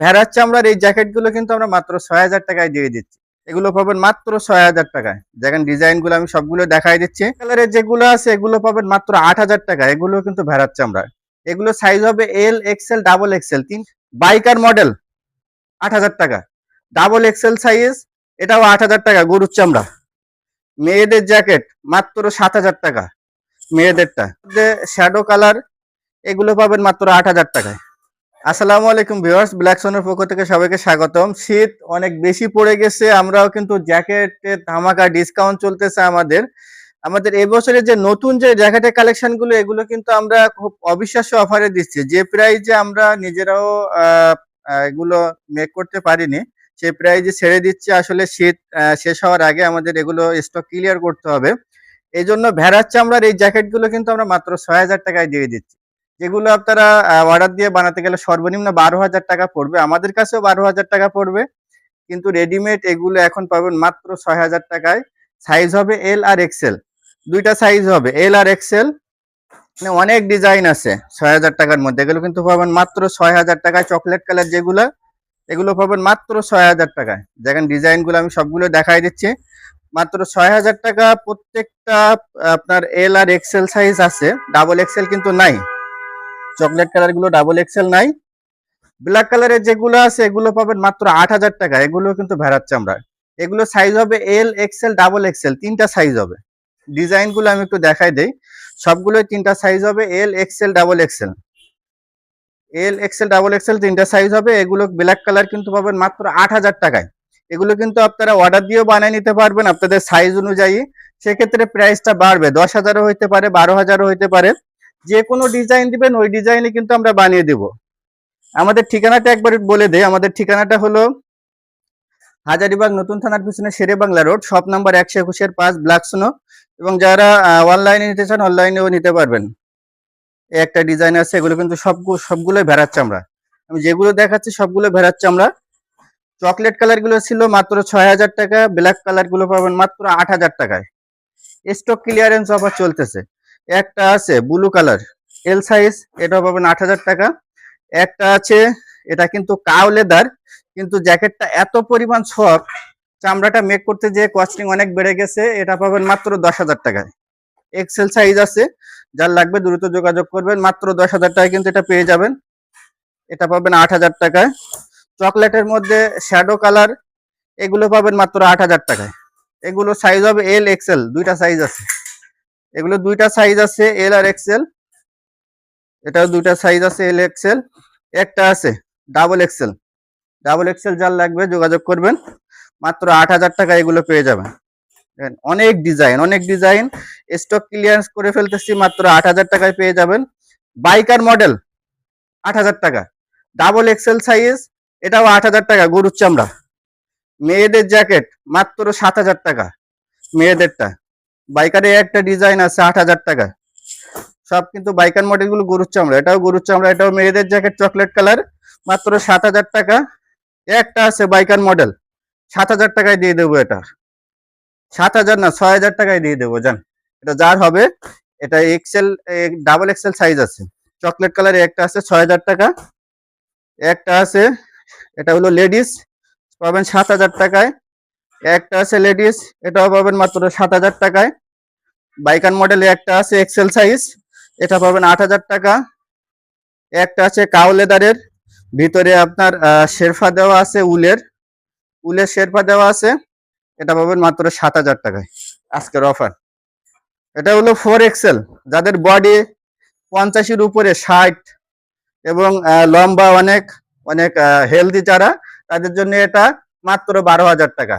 ভেড়ার চামড়ার এই জ্যাকেটগুলো কিন্তু আমরা মাত্র ছয় হাজার টাকায় দিয়ে দিচ্ছি। এগুলো পাবেন মাত্র ছয় হাজার টাকায়। দেখেন ডিজাইনগুলো আমি সবগুলো দেখাই দিচ্ছি। কালারের যেগুলো আছে, এগুলো পাবেন মাত্র আট হাজার টাকা এগুলো কিন্তু ভেড়ার চামড়া এগুলো সাইজ হবে এল এক্সেল ডাবল এক্সেল তিন বাইকার মডেল আট হাজার টাকা। ডাবল এক্সেল সাইজ এটাও আট হাজার টাকা, গরুর চামড়া। মেয়েদের জ্যাকেট, মাত্র সাত হাজার টাকা। মেয়েদেরটা। শ্যাডো কালার এগুলো পাবেন মাত্র আট হাজার টাকায়। আসসালামু আলাইকুম ভিউয়ার্স ব্ল্যাক সোনের পক্ষ থেকে সবাইকে স্বাগতম। শীত অনেক বেশি পড়ে গেছে, আমরাও কিন্তু জ্যাকেটের ধামাকা ডিসকাউন্ট চলতেছে আমাদের। আমাদের এবছরের যে নতুন যে জ্যাকেটের কালেকশনগুলো এগুলো কিন্তু আমরা খুব অবিশ্বাস্য অফারে দিচ্ছি। যে প্রাইজে আমরা নিজেরাও এগুলো মেক করতে পারিনি, সেই প্রাইজে ছেড়ে দিচ্ছি। আসলে শীত শেষ হওয়ার আগে আমাদের এগুলো স্টক ক্লিয়ার করতে হবে। এই জন্য ভেড়ার চামড়ার এই জ্যাকেটগুলো কিন্তু আমরা মাত্র ছয় হাজার টাকায় দিয়ে দিচ্ছি। যেগুলো আপনারা অর্ডার দিয়ে বানাতে গেলে সর্বনিম্ন বারো হাজার টাকা পড়বে। আমাদের কাছেও বারো হাজার টাকা পড়বে। কিন্তু রেডিমেড এগুলো এখন পাবেন মাত্র ছয় হাজার টাকায়। সাইজ হবে এল আর এক্সেল দুইটা সাইজ হবে এল আর এক্সেল মানে অনেক ডিজাইন আছে ছয় হাজার টাকার মধ্যে। এগুলো কিন্তু পাবেন মাত্র ছয় হাজার টাকায়। চকলেট কালার যেগুলো, এগুলো পাবেন মাত্র ছয় হাজার টাকায়। দেখেন ডিজাইনগুলো আমি সবগুলো দেখাই দিচ্ছি। মাত্র ছয় হাজার টাকা প্রত্যেকটা, আপনার এল আর এক্সেল সাইজ আছে। ডাবল এক্সেল কিন্তু নাই। চকলেট কালারগুলো ডাবল এক্সেল নাই। ব্ল্যাক কালারের যেগুলো আছে, এগুলো পাবেন মাত্র আট হাজার টাকা। এগুলো কিন্তু ভেড়ার চামড়া এগুলো সাইজ হবে এল এক্সেল ডাবল এক্সেল তিনটা সাইজ হবে। ডিজাইনগুলো আমি একটু দেখাই দেই। সবগুলোই তিনটা সাইজ হবে L XL double XL L XL double XL তিনটা সাইজ হবে। এগুলো ব্ল্যাক কালার কিন্তু পাবেন মাত্র আট হাজার টাকায়। এগুলো কিন্তু আপনারা অর্ডার দিয়েও বানিয়ে নিতে পারবেন আপনাদের সাইজ অনুযায়ী। সেক্ষেত্রে প্রাইসটা বাড়বে। দশ হাজারও হইতে পারে, বারো হাজারও হইতে পারে। যে কোনো ডিজাইন দিবেন, ওই ডিজাইনে কিন্তু আমরা বানিয়ে দেব। আমাদের ঠিকানাটা একবার বলে দেই, আমাদের ঠিকানাটা হলো হাজারিবাগ নতুন থানার পিছনে Sher-e Bangla road, shop number একশো একুশের পাঁচ, ব্ল্যাক সোনো। এবং যারা অনলাইনে নিতে চান অনলাইনেও নিতে পারবেন। একটা ডিজাইন আছে, এগুলো কিন্তু সবগুলো সবগুলোই ভেড়ার আমরা আমি যেগুলো দেখাচ্ছি, সবগুলো ভেড়ার আমরা চকলেট কালারগুলো ছিল মাত্র ছয় হাজার টাকা ব্ল্যাক কালারগুলো পাবেন মাত্র আট হাজার টাকায়। স্টক ক্লিয়ারেন্স অফার চলতেছে। একটা আছে ব্লু কালার এল সাইজ এটা পাবেন আট হাজার টাকা। একটা আছে, এটা কিন্তু কাউ লেদার কিন্তু জ্যাকেটটা এত পরিমাণ সফট চামড়াটা মেক করতে যে কস্টিং অনেক বেড়ে গেছে, এটা পাবেন মাত্র দশ হাজার টাকায়। এক্সেল সাইজ আছে, যার লাগবে দ্রুত যোগাযোগ করবেন, মাত্র দশ হাজার টাকায় কিন্তু এটা পেয়ে যাবেন। এটা পাবেন আট হাজার টাকায়। চকলেটের মধ্যে শ্যাডো কালার এগুলো পাবেন মাত্র আট হাজার টাকায়। এগুলো সাইজ হবে এল এক্সেল দুইটা সাইজ আছে। এগুলো দুইটা সাইজ আছে এল আর এক্সেল এটাও দুইটা সাইজ আছে এল এক্সেল একটা আছে ডাবল এক্সেল ডাবল এক্সেল যার লাগবে যোগাযোগ করবেন। মাত্র আট হাজার টাকা এগুলো পেয়ে যাবেন। অনেক ডিজাইন অনেক ডিজাইন স্টক ক্লিয়ারেন্স করে ফেলতেছি, মাত্র আট হাজার টাকায় পেয়ে যাবেন। বাইকার মডেল আট হাজার টাকা। ডাবল এক্সেল সাইজ এটাও আট হাজার টাকা, গরুর চামড়া। মেয়েদের জ্যাকেট মাত্র সাত হাজার টাকা। মেয়েদেরটা। বাইকারে একটা ডিজাইন আছে আট হাজার টাকা। সব কিন্তু বাইকার মডেলগুলো গরুর চামড়া। এটাও গরুর চামড়া, এটাও মেয়েদের জ্যাকেট চকলেট কালার মাত্র সাত হাজার টাকা। একটা আছে বাইকার মডেল সাত হাজার টাকায় দিয়ে দেবো এটা। সাত হাজার না, ছয় হাজার টাকায় দিয়ে দেবো, জান। এটা যার হবে, এটা এক্সেল ডাবল এক্সেল সাইজ আছে। চকলেট কালারে একটা আছে ছয় হাজার টাকা। একটা আছে, এটা হলো লেডিস পাবেন সাত হাজার টাকায়। একটা আছে লেডিস, এটাও পাবেন মাত্র সাত হাজার টাকায়। বাইকান মডেলে একটা আছে এক্সেল সাইজ এটা পাবেন আট হাজার টাকা। একটা আছে কাউ লেদারের ভিতরে আপনার শেরফা দেওয়া আছে উলের। উলের শেরফা দেওয়া আছে, এটা পাবেন মাত্র সাত হাজার টাকায় আজকের অফার এটা হলো ফোর এক্সেল যাদের বডি পঞ্চাশের উপরে ষাট এবং লম্বা অনেক অনেক হেলদি যারা, তাদের জন্য এটা মাত্র বারো হাজার টাকা।